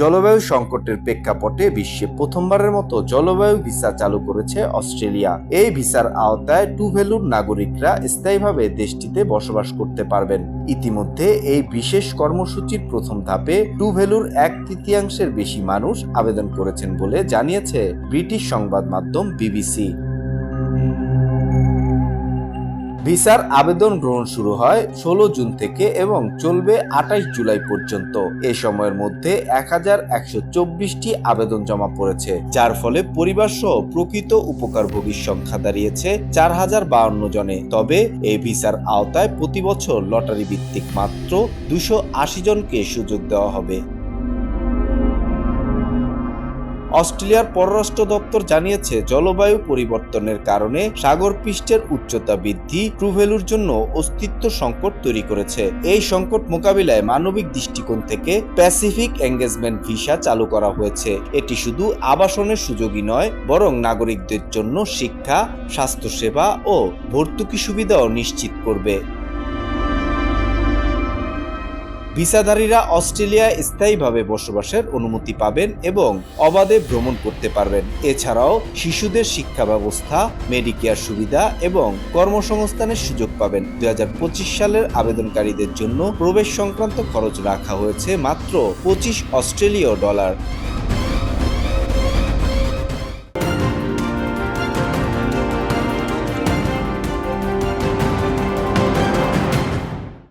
জলবায়ু সংকটের প্রেক্ষাপটে বিশ্বে প্রথমবারের মতো জলবায়ু ভিসা চালু করেছে অস্ট্রেলিয়া। এই ভিসার আওতায় টুভেলুর নাগরিকরা স্থায়ীভাবে দেশটিতে বসবাস করতে পারবেন। ইতিমধ্যে এই বিশেষ কর্মসূচির প্রথম ধাপে টুভেলুর এক তৃতীয়াংশের বেশি মানুষ আবেদন করেছেন বলে জানিয়েছে ব্রিটিশ সংবাদ মাধ্যম বিবিসি। ভিসার আবেদন গ্রহণ শুরু হয় ষোলো জুন থেকে এবং চলবে আঠাশ জুলাই পর্যন্ত। এ সময়ের মধ্যে এক হাজার একশো চব্বিশটি আবেদন জমা পড়েছে, যার ফলে পরিবার সহ প্রকৃত উপকারভোগীর সংখ্যা দাঁড়িয়েছে চার হাজার বাউন্ন জনে। তবে এই ভিসার আওতায় প্রতি বছর লটারি ভিত্তিক মাত্র দুশো আশি জনকে সুযোগ দেওয়া হবে। অস্ট্রেলিয়ার পররাষ্ট্র দপ্তর জানিয়েছে, জলবায়ু পরিবর্তনের কারণে সাগর পৃষ্ঠের উচ্চতা বৃদ্ধি ট্রুভেলুর জন্য অস্তিত্ব সংকট তৈরি করেছে। এই সংকট মোকাবিলায় মানবিক দৃষ্টিকোণ থেকে প্যাসিফিক এঙ্গেজমেন্ট ভিসা চালু করা হয়েছে। এটি শুধু আবাসনের সুযোগই নয়, বরং নাগরিকদের জন্য শিক্ষা, স্বাস্থ্যসেবা ও ভর্তুকি সুবিধাও নিশ্চিত করবে। ভিসাধারীরা অস্ট্রেলিয়ায় স্থায়ীভাবে বসবাসের অনুমতি পাবেন এবং অবাধে ভ্রমণ করতে পারবেন। এছাড়াও শিশুদের শিক্ষা ব্যবস্থা, মেডিকেয়ার সুবিধা এবং কর্মসংস্থানের সুযোগ পাবেন। দু হাজার পঁচিশ সালের আবেদনকারীদের জন্য প্রবেশ সংক্রান্ত খরচ রাখা হয়েছে মাত্র পঁচিশ অস্ট্রেলীয় ডলার।